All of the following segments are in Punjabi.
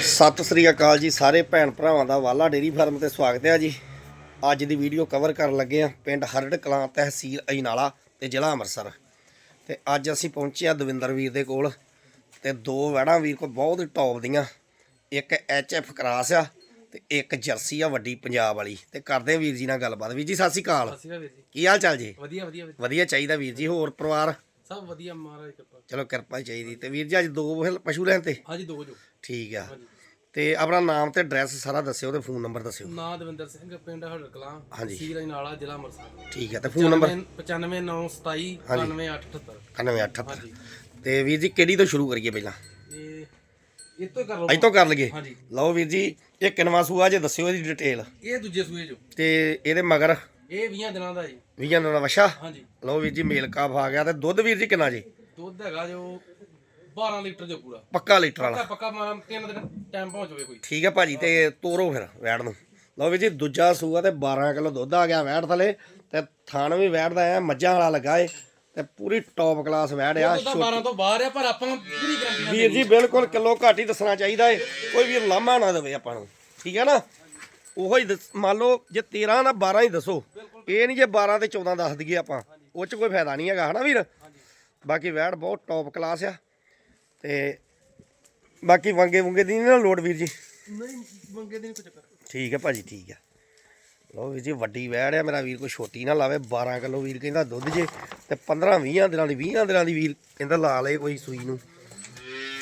ਸਤਿ ਸ੍ਰੀ ਅਕਾਲ ਜੀ ਸਾਰੇ ਭੈਣ ਭਰਾਵਾਂ ਦਾ ਵਾਲਾ ਡੇਰੀ ਫਾਰਮ ਤੇ ਸਵਾਗਤ ਹੈ ਜੀ। ਅੱਜ ਦੀ ਵੀਡੀਓ ਕਵਰ ਕਰਨ ਲੱਗੇ ਆ ਪਿੰਡ ਹਰੜ ਕਲਾਂ ਤਹਿਸੀਲ ਅਜਨਾਲਾ ਤੇ ਜ਼ਿਲ੍ਹਾ ਅੰਮ੍ਰਿਤਸਰ। ਤੇ ਅੱਜ ਅਸੀਂ ਪਹੁੰਚੇ ਆ ਦਵਿੰਦਰ ਵੀਰ ਦੇ ਕੋਲ ਤੇ ਦੋ ਵੈੜਾਂ ਵੀਰ ਕੋਲ ਬਹੁਤ ਟੌਪ ਦੀਆਂ। ਇੱਕ ਐਫ ਕਰਾਸ ਆ ਤੇ ਇੱਕ ਜਰਸੀ ਆ ਵੱਡੀ ਪੰਜਾਬ ਵਾਲੀ। ਤੇ ਕਰਦੇ ਆ ਵੀਰ ਜੀ ਨਾਲ ਗੱਲਬਾਤ। ਵੀਰ ਜੀ ਸਤਿ ਸ੍ਰੀ ਅਕਾਲ। ਸਤਿ ਸ਼੍ਰੀ ਅਕਾਲ ਵੀਰ ਜੀ। ਕੀ ਹਾਲ ਚਾਲ ਜੀ? ਵਧੀਆ ਵਧੀਆ। ਵਧੀਆ ਚਾਹੀਦਾ ਵੀਰ ਜੀ। ਹੋਰ ਪਰਿਵਾਰ? ਸਭ ਵਧੀਆ ਮਹਾਰਾਜ ਕਿਰਪਾ ਚਲੋ ਕਿਰਪਾ ਹੀ ਚਾਹੀਦੀ ਤੇ ਵੀਰ ਜੀ ਅੱਜ ਦੋ ਪਸ਼ੂ ਲੈਣ ਤੇ? ਹਾਂਜੀ ਦੋ ਜੋ। ਠੀਕ ਆ। ਹਾਂਜੀ। ਤੇ ਆਪਣਾ ਨਾਮ ਤੇ ਐਡਰੈਸ ਸਾਰਾ ਦੱਸਿਓ ਤੇ ਫੋਨ ਨੰਬਰ ਦੱਸਿਓ। ਨਾਂ ਦਵਿੰਦਰ ਸਿੰਘ ਪਿੰਡ ਹੜਰ ਕਲਾਂ ਹਾਂਜੀ। ਨਾਲਾ ਜ਼ਿਲ੍ਹਾ ਅੰਮ੍ਰਿਤਸਰ। ਠੀਕ ਹੈ ਤੇ ਫੋਨ ਨੰਬਰ? 95927 ਹਾਂਜੀ। 9878 9878 ਹਾਂਜੀ। ਤੇ ਵੀਰ ਜੀ ਕਿਹੜੀ ਤੋਂ ਸ਼ੁਰੂ ਕਰੀਏ ਪਹਿਲਾਂ? ਇਹ ਇਹ ਤੋਂ ਹੀ ਕਰ ਲਓ। ਅੱਜ ਤੋਂ ਕਰ ਲਈਏ। ਹਾਂਜੀ। ਲਓ ਵੀਰ ਜੀ ਇਹ ਕਿਨਵਾ ਸੂਆ ਜੇ ਦੱਸਿਓ ਇਹਦੀ ਡਿਟੇਲ। ਇਹ ਦੂਜੇ ਸੂਏ ਜੋ ਤੇ ਇਹਦੇ ਮਗਰ ਇਹ 20 ਦਿਨਾਂ ਦਾ ਜੀ। 20 ਦਿਨਾਂ ਦਾ ਵਛਾ ਹਾਂਜੀ। ਲਓ ਵੀਰ ਜੀ ਮੇਲ ਕਾਫ ਆ ਗਿਆ ਤੇ ਦੁੱਧ ਵੀਰ ਜੀ ਕਿੰਨਾ ਜੀ? ਦੁੱਧ ਹੈਗਾ ਜੋ 12 ਲੀਟਰ ਜੋ ਪੂਰਾ। ਪੱਕਾ ਲੀਟਰ ਵਾਲਾ। ਪੱਕਾ ਪੱਕਾ ਮੈਂ ਤਿੰਨ ਦਿਨ ਟਾਈਮ ਪਹੁੰਚ ਜਾਵੇ ਕੋਈ। ਠੀਕ ਹੈ ਭਾਜੀ ਤੇ ਤੋਰੋ ਫਿਰ ਵੈੜ ਨੂੰ। ਲਓ ਵੀਰ ਜੀ ਦੂਜਾ ਸੂਆ ਤੇ 12 ਕਿਲੋ ਦੁੱਧ ਆ ਗਿਆ ਵੈੜ ਥਲੇ ਤੇ ਥਾਣ ਵੀ ਵੈੜ ਦਾ ਆ ਮੱਝਾਂ ਵਾਲਾ ਲੱਗਾ ਏ ਤੇ ਪੂਰੀ ਟੌਪ ਕਲਾਸ ਵੈੜ ਆ ਦੁੱਧ ਤਾਂ 12 ਤੋਂ ਬਾਹਰ ਆ ਪਰ ਆਪਾਂ ਪੂਰੀ ਗਰੰਟੀ ਨਾਲ ਵੀਰ ਜੀ ਬਿਲਕੁਲ ਕਿਲੋ ਘੱਟ ਹੀ ਦੱਸਣਾ ਚਾਹੀਦਾ ਏ। ਕੋਈ ਵੀਰ ਲਾਮਾ ਨਾ ਦੇਵੇ ਆਪਾਂ ਨੂੰ। ਠੀਕ ਹੈ ਨਾ? ਉਹੋ ਹੀ ਦੱਸ- ਮੰਨ ਲਓ ਜੇ 13 ਨਾ 12 ਹੀ ਦੱਸੋ ਇਹ ਨਹੀਂ ਜੇ 12 ਤੇ 14 ਦੱਸ ਦਈਏ ਆਪਾਂ ਉਹ ਚ ਕੋਈ ਫਾਇਦਾ ਨਹੀਂ ਹੈਗਾ ਹਨਾ ਵੀਰ? ਬਾਕੀ ਵੈੜ ਬਹੁਤ ਟੌਪ ਕਲਾਸ ਆ। ਤੇ ਬਾਕੀ ਵੰਗੇ ਵੁੰਗੇ ਦੀ ਨਾ ਲੋੜ ਵੀਰ ਜੀ? ਨਹੀਂ ਮੰਗੇ ਦੀ ਨਹੀਂ ਕੋਈ ਚੱਕਰ। ਠੀਕ ਹੈ ਭਾਜੀ ਠੀਕ ਹੈ ਲਓ ਵੀਰ ਜੀ ਵੱਡੀ ਵੈੜ ਆ ਮੇਰਾ ਵੀਰ ਕੋਈ ਛੋਟੀ ਨਾ ਲਾਵੇ 12 ਕਿਲੋ ਵੀਰ ਕਹਿੰਦਾ ਦੁੱਧ ਜੇ ਤੇ 15 20 ਦਿਨਾਂ ਦੀ 20 ਦਿਨਾਂ ਦੀ ਵੀਰ ਕਹਿੰਦਾ ਲਾ ਲੇ ਕੋਈ ਸੂਈ ਨੂੰ।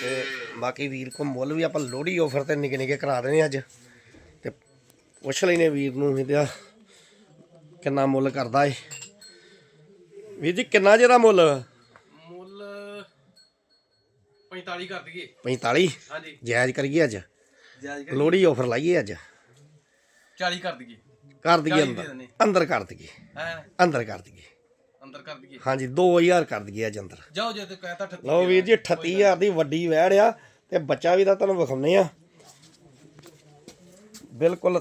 ਤੇ ਬਾਕੀ ਵੀਰ ਕੋ ਮੁੱਲ ਵੀ ਆਪਾਂ ਲੋਹੜੀ ਆਫਰ ਤੇ ਨਿੱਕੇ ਨਿੱਕੇ ਕਰਾ ਦੇਣੇ ਅੱਜ। ਪੁੱਛ ਲੈਨੇ ਵੀਰ ਨੂੰ ਇਹਦਾ ਕਿੰਨਾ ਮੁੱਲ ਕਰਦਾ ਏ। ਵੀਰ ਜੀ ਕਿੰਨਾ ਜਿਹਦਾ ਮੁੱਲ? ਮੁੱਲ 45 ਕਰ ਦਈਏ। 45 ਹਾਂਜੀ। ਜਾਇਜ਼ ਕਰੀਏ ਅੱਜ? ਜਾਇਜ਼ ਲੋਹੜੀ ਆਫਰ ਲਾਈਏ ਅੱਜ? 40 ਕਰ ਦਈਏ। ਕਰ ਦਈਏ 40 ਦੇ ਅੰਦਰ। ਅੰਦਰ ਕਰ ਦਈਏ। ਹੈ? ਅੰਦਰ ਕਰ ਦਈਏ। ਅੰਦਰ ਕਰ ਦਈਏ। ਹਾਂਜੀ 2000 ਕਰ ਦਈਏ ਅੱਜ ਅੰਦਰ। ਜਾਓ ਜੇ ਤੇ ਕਹਤਾ 38 ਲਓ ਵੀਰ ਜੀ 38000 ਦੀ ਵੱਡੀ ਵੈੜ ਆ ਤੇ ਬੱਚਾ ਵੀ ਤਾਂ ਤੁਹਾਨੂੰ ਵਿਖਾਉਨੇ ਆ। ਬਿਲਕੁਲ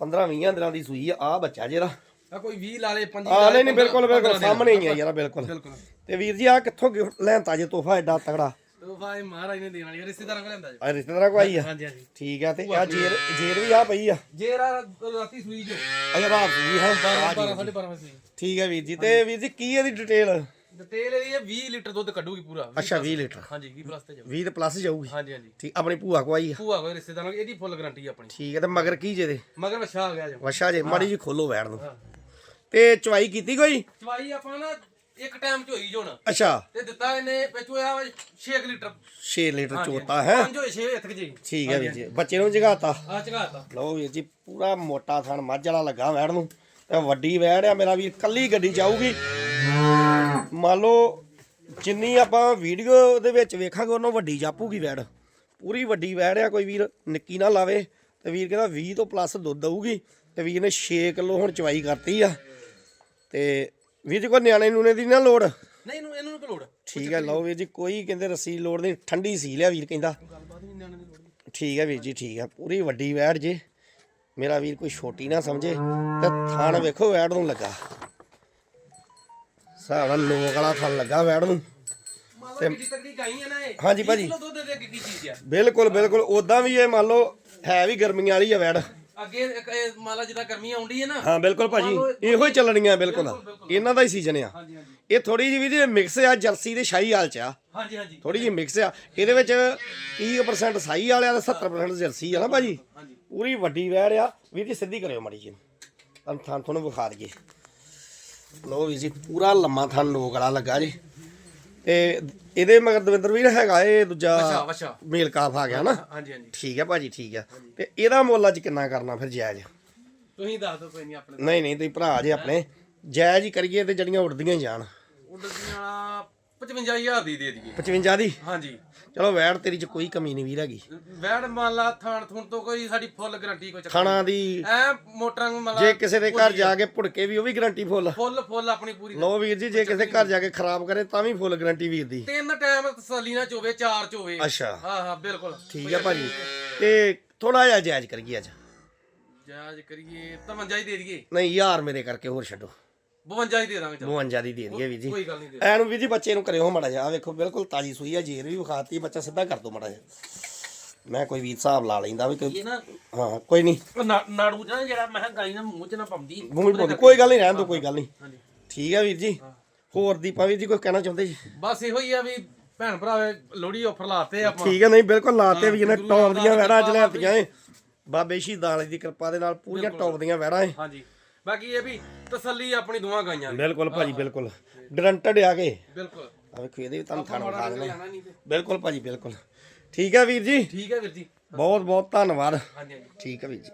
15 20 ਦਿਨਾਂ ਦੀ ਸੂਈ ਆ ਆ ਬੱਚਾ ਜਿਹੜਾ ਆ ਕੋਈ 20 ਲਾ ਲੇ 25 ਆ ਨਹੀਂ ਨਹੀਂ ਬਿਲਕੁਲ ਬਿਲਕੁਲ ਸਾਹਮਣੇ ਹੀ ਆ ਯਾਰ ਬਿਲਕੁਲ। ਬਿਲਕੁਲ। ਤੇ ਵੀਰ ਜੀ ਆ ਕਿੱਥੋਂ ਲੈਂਤਾ ਜੇ ਤੋਹਫਾ ਐਡਾ ਤਗੜਾ ਤੋ ਭਾਈ ਮਹਾਰਾਜ ਨੇ ਦੇਣ ਆ, ਰਿਸ਼ਤੇਦਾਰਾਂ ਕੋਲ ਲੈਂਦਾ ਜੀ। ਆ ਰਿਸ਼ਤੇਦਾਰਾਂ ਕੋ ਆਈ ਆ? ਹਾਂਜੀ ਹਾਂਜੀ। ਠੀਕ ਆ ਤੇ ਆ ਜੇਰ ਜੇਰ ਵੀ ਆ ਪਈ ਆ? ਜੇ ਰਾ ਰਾਤੀ ਸੂਈ ਜੋ। ਅਜਾ ਰਾਤ ਦੀ ਹੈ। 12 12 12:30 ਵਜੇ ਸੂਈ। ਠੀਕ ਹੈ ਵੀਰ ਜੀ ਤੇ ਵੀਰ ਜੀ ਕੀ ਇਹਦੀ ਡਿਟੇਲ ਡਿਟੇਲ ਇਹਦੀ ਹੈ 20 ਲੀਟਰ ਦੁੱਧ ਕੱਢੂਗੀ ਪੂਰਾ ਅੱਛਾ 20 ਲੀਟਰ। ਹਾਂਜੀ 20 ਪਲੱਸ ਤੇ ਜਾਊ 20 ਤੇ ਪਲੱਸ ਜਾਊਗੀ। ਹਾਂਜੀ ਹਾਂਜੀ। ਠੀਕ ਆਪਣੀ ਭੂਆ ਕੋ ਆਈ ਆ? ਭੂਆ ਕੋਈ ਰਿਸ਼ਤੇਦਾਰਾਂ ਕੋਲ ਇਹਦੀ ਫੁੱਲ ਗਾਰੰਟੀ ਆਪਣੀ। ਠੀਕ ਹੈ ਤੇ ਮਗਰ ਕੀ ਜੇ ਦੇ ਮਗਰ ਵਛਾ ਆ ਗਿਆ ਜੋ। ਵਸ਼ਾ ਜੇ ਮਾੜੀ ਜੀ ਖੋਲੋ ਵੈੜ ਨੂੰ। ਹਾਂ। ਤੇ ਚਵਾਈ ਕੀਤੀ ਕੋਈ? ਚਵਾਈ ਆਪਾਂ ਨਾ ਇੱਕ ਟਾਈਮ ਚ ਹੋਈ ਜੋ ਨਾ ਅੱਛਾ। ਤੇ ਦਿੱਤਾ ਇਹਨੇ ਵਿੱਚੋਂ ਆ 6 ਲੀਟਰ। 6 ਲੀਟਰ ਚੋਤਾ ਹੈ? ਪੰਜ ਹੋਏ 6 ਇੱਥ ਜੀ। ਠੀਕ ਹੈ ਵੀਰ ਜੀ। ਬੱਚੇ ਨੂੰ ਜਗਾਤਾ? ਆ ਚਗਾਤਾ ਲਓ ਵੀਰ ਜੀ ਪੂਰਾ ਮੋਟਾ ਥਣ ਮੱਝ ਵਾਲਾ ਲੱਗਾ ਵੈੜ ਨੂੰ। ਤੇ ਵੱਡੀ ਵੈੜ ਆ ਮੇਰਾ ਵੀਰ ਕੱਲੀ ਗੱਡੀ ਜਾਊਗੀ। ਮੰਨ ਲਓ ਜਿੰਨੀ ਆਪਾਂ ਵੀਡੀਓ ਦੇ ਵਿੱਚ ਵੇਖਾਂਗੇ ਉਹਨੋਂ ਵੱਡੀ ਜਾਪੂਗੀ ਵੈੜ। ਪੂਰੀ ਵੱਡੀ ਵੈੜ ਆ ਕੋਈ ਵੀਰ ਨਿੱਕੀ ਨਾ ਲਾਵੇ। ਤੇ ਵੀਰ ਕਹਿੰਦਾ 20 ਤੋਂ ਪਲੱਸ ਦੁੱਧ ਦਊਗੀ। ਤੇ ਵੀਰ ਨੇ 6 ਕਿਲੋ ਹੁਣ ਚਵਾਈ ਕਰਤੀ ਆ। ਤੇ ਵੀਰ ਜੀ ਕੋਈ ਨਿਆਣੇ ਨੂਣੇ ਦੀ ਨਾ ਲੋੜ? ਨਹੀਂ ਇਹਨੂੰ ਇਹਨੂੰ ਕੋਈ ਲੋੜ? ਠੀਕ ਹੈ ਲਓ ਵੀਰ ਜੀ ਕੋਈ ਕਹਿੰਦੇ ਰੱਸੀ ਲੋੜ ਨਹੀਂ ਠੰਡੀ ਸੀ ਲਿਆ ਵੀਰ ਕਹਿੰਦਾ। ਠੀਕ ਹੈ ਵੀਰ ਜੀ ਠੀਕ ਹੈ ਪੂਰੀ ਵੱਡੀ ਵੈੜ ਜੇ। ਮੇਰਾ ਵੀਰ ਕੋਈ ਛੋਟੀ ਨਾ ਸਮਝੇ। ਤੇ ਥਣ ਵੇਖੋ ਵੈੜ ਨੂੰ ਲੱਗਾ। ਸਾਰਾ ਲੋਕ ਵਾਲਾ ਥਣ ਲੱਗਾ ਵੈੜ ਨੂੰ। ਦੀ ਇਹ। ਹਾਂਜੀ ਭਾਜੀ। ਦੇ ਬਿਲਕੁਲ ਬਿਲਕੁਲ। ਉਦਾਂ ਵੀ ਇਹ ਮੰਨ ਲਓ ਹੈ ਵੀ ਗਰਮੀਆਂ ਵਾਲੀ ਆ ਵੈੜ। ਅੱਗੇ ਮੰਨ ਲਾ ਜਿੱਦਾਂ ਗਰਮੀ ਆਉਂਦੀ ਹੈ ਨਾ। ਹਾਂ ਬਿਲਕੁਲ ਭਾਜੀ। ਇਹੋ ਹੀ ਚੱਲਣੀਆਂ ਬਿਲਕੁਲ ਇਹਨਾਂ ਦਾ ਹੀ ਸੀਜ਼ਨ ਆ। ਇਹ ਥੋੜੀ ਜਿਹੀ ਵੀ ਮਿਕਸ ਆ ਜਰਸੀ ਤੇ ਸ਼ਾਹੀ ਹਾਲ ਚ ਆ। ਹਾਂਜੀ ਹਾਂਜੀ। ਥੋੜੀ ਜਿਹੀ ਮਿਕਸ ਆ। ਇਹਦੇ ਵਿੱਚ 30% ਸਾਈ ਵਾਲਿਆ ਤੇ 70% ਜਰਸੀ ਆ ਨਾ ਭਾਜੀ। ਪੂਰੀ ਵੱਡੀ ਵੈੜ ਆ। ਜੀ ਸਿੱਧੀ ਕਰਿਓ ਮਾੜੀ ਜੀ ਤੁਹਾਨੂੰ ਤੁਹਾਨੂੰ ਵਿਖਾ ਦਈਏ। ਲੋ ਵੀਰ ਜੀ ਪੂਰਾ ਲੰਮਾ ਥਾਂ ਲੋਕ ਵਾਲਾ ਲੱਗਾ ਜੀ। ਤੇ ਇਹਦੇ ਮਗਰ ਦਵਿੰਦਰ ਵੀਰ ਹੈਗਾ ਇਹ ਦੂਜਾ ਮੇਲ ਕਾਫ ਆ ਗਿਆ ਨਾ? ਹਾਂਜੀ ਹਾਂਜੀ। ਠੀਕ ਹੈ ਭਾਜੀ ਠੀਕ ਹੈ ਤੇ ਇਹਦਾ ਮੁੱਲ ਅੱਜ ਕਿੰਨਾ ਕਰਨਾ ਫਿਰ ਜਾਇਜ਼? ਤੁਸੀਂ ਦੱਸ ਦਿਓ ਕੋਈ ਨਹੀਂ ਆਪਣੇ ਨਹੀਂ ਨਹੀਂ ਤੁਸੀਂ ਭਰਾ ਜੇ ਆਪਣੇ। ਜਾਇਜ਼ ਹੀ ਕਰੀਏ ਤੇ ਜੜੀਆਂ ਉੱਡਦੀਆਂ ਹੀ ਜਾਣ। ਉੱਡਦੀਆਂ ਵਾਲਾ 55000 ਦੀ ਦੇ ਦਈਏ। 55 ਦੀ? ਹਾਂਜੀ। ਚਲੋ ਵੈੜ ਤੇਰੀ ਚ ਕੋਈ ਕਮੀ ਨਹੀਂ ਵੀਰ ਹੈਗੀ। ਵੈੜ ਮੰਨ ਲਾ ਥਾਣ ਥੁਣ ਤੋਂ ਕੋਈ ਸਾਡੀ ਫੁੱਲ ਗਾਰੰਟੀ ਕੋਈ ਚੱਕਰ ਖਾਣਾ ਦੀ ਐ ਮੋਟਰਾਂ ਨੂੰ ਮੰਨ ਜੇ ਕਿਸੇ ਦੇ ਘਰ ਜਾ ਕੇ ਭੁੜਕੇ ਵੀ ਉਹ ਵੀ ਗਰੰਟੀ ਫੁੱਲ। ਫੁੱਲ ਫੁੱਲ ਆਪਣੀ ਪੂਰੀ ਲੋ ਵੀਰ ਜੀ ਜੇ ਕਿਸੇ ਘਰ ਜਾ ਕੇ ਖਰਾਬ ਕਰੇ ਤਾਂ ਵੀ ਫੁੱਲ ਗਰੰਟੀ ਵੀਰ ਦੀ। ਤਿੰਨ ਟਾਈਮ ਤਸੱਲੀ ਨਾਲ ਚੋਵੇ ਚਾਰ ਚੋਵੇ। ਅੱਛਾ। ਹਾਂ ਹਾਂ ਬਿਲਕੁਲ। ਠੀਕ ਹੈ ਭਾਜੀ। ਤੇ ਥੋੜਾ ਜਿਹਾ ਜਾਇਜ਼ ਕਰੀਏ ਅੱਜ। ਜਾਜ ਕਰੀਏ 53 ਹੀ ਦੇ ਦਈਏ। ਨਹੀਂ ਯਾਰ ਮੇਰੇ ਕਰਕੇ ਹੋਰ ਛੱਡੋ। 52 ਹੀ ਦੇ ਦਾਂਗੇ ਚਲੋ। 52 ਦੀ ਦੇ ਦਈਏ ਵੀਰ ਜੀ। ਕੋਈ ਗੱਲ ਨਹੀਂ ਦੇ ਐਨ ਵੀਰ ਜੀ ਬੱਚੇ ਨੂੰ ਕਰਿਓ ਮੜਾ ਜਾ ਆ ਵੇਖੋ ਬਿਲਕੁਲ ਤਾਜੀ ਸੂਈ ਆ ਜੇਰ ਵੀ ਵਿਖਾਤੀ ਬੱਚਾ ਸਿੱਧਾ ਕਰ ਦੋ ਮੜਾ ਜਾ ਮੈਂ ਕੋਈ ਵੀ ਹਿਸਾਬ ਲਾ ਲੈਂਦਾ ਵੀ ਕੋਈ ਇਹ ਨਾ ਹਾਂ ਕੋਈ ਨਹੀਂ। ਉਹ ਨਾ- ਨਾੜੂ ਨਾ ਜਿਹੜਾ ਮੈਂ ਕਿਹਾ ਗਾਈ ਨਾ ਮੂੰਹ ਚ ਨਾ ਪਾਉਂਦੀ। ਮੂੰਹ ਚ ਪਾਉਂਦੀ। ਕੋਈ ਗੱਲ ਨਹੀਂ ਰਹਿਣ ਦੋ ਕੋਈ ਗੱਲ ਨਹੀਂ। ਹਾਂਜੀ। ਠੀਕ ਹੈ ਵੀਰ ਜੀ। ਹੋਰ ਦੀਪਾ ਵੀਰ ਜੀ ਕੋਈ ਕਹਿਣਾ ਚਾਹੁੰਦੇ ਜੀ? ਬਸ ਇਹੋ ਹੀ ਆ ਵੀ ਭੈਣ ਭਰਾਵੇ ਲੋਹੜੀ ਆਫਰ ਲਾਤੇ ਆਪਾਂ। ਠੀਕ ਹੈ ਨਹੀਂ ਬਿਲਕੁਲ ਲਾਤੇ ਵੀ ਗੁਰੂ ਟੌਪ ਦੀਆਂ ਅੱਜ ਲੈਤੀਆਂ ਏ ਬਾਬੇ ਸ਼ਹੀਦਾਂ ਵਾਲੇ ਦੀ ਕਿਰਪਾ ਦੇ ਨਾਲ ਪੂਰੀਆਂ ਟੌਪ ਦੀਆਂ ਵੈੜਾਂ ਏ ਹਾਂਜੀ। ਬਾਕੀ ਇਹ ਵੀ ਤਸੱਲੀ ਆਪਣੀ ਦੋਵਾਂ ਗਾਈਆਂ ਦੀ। ਬਿਲਕੁਲ ਭਾਜੀ ਬਿਲਕੁਲ। ਡਰੰਟਡ ਆ ਕੇ। ਬਿਲਕੁਲ। ਆ ਵੇਖੋ ਇਹਦੇ ਵੀ ਤੁਹਾਨੂੰ ਥਣ ਵਿਖਾ ਦਿੰਦੇ ਲੈਣਾ ਨਹੀਂ ਤੇ। ਬਿਲਕੁਲ ਭਾਜੀ ਬਿਲਕੁਲ। ਠੀਕ ਹੈ ਵੀਰ ਜੀ? ਠੀਕ ਹੈ ਵੀਰ ਜੀ। ਬਹੁਤ ਬਹੁਤ ਧੰਨਵਾਦ। ਹਾਂਜੀ ਹਾਂਜੀ। ਠੀਕ ਹੈ ਵੀਰ ਜੀ।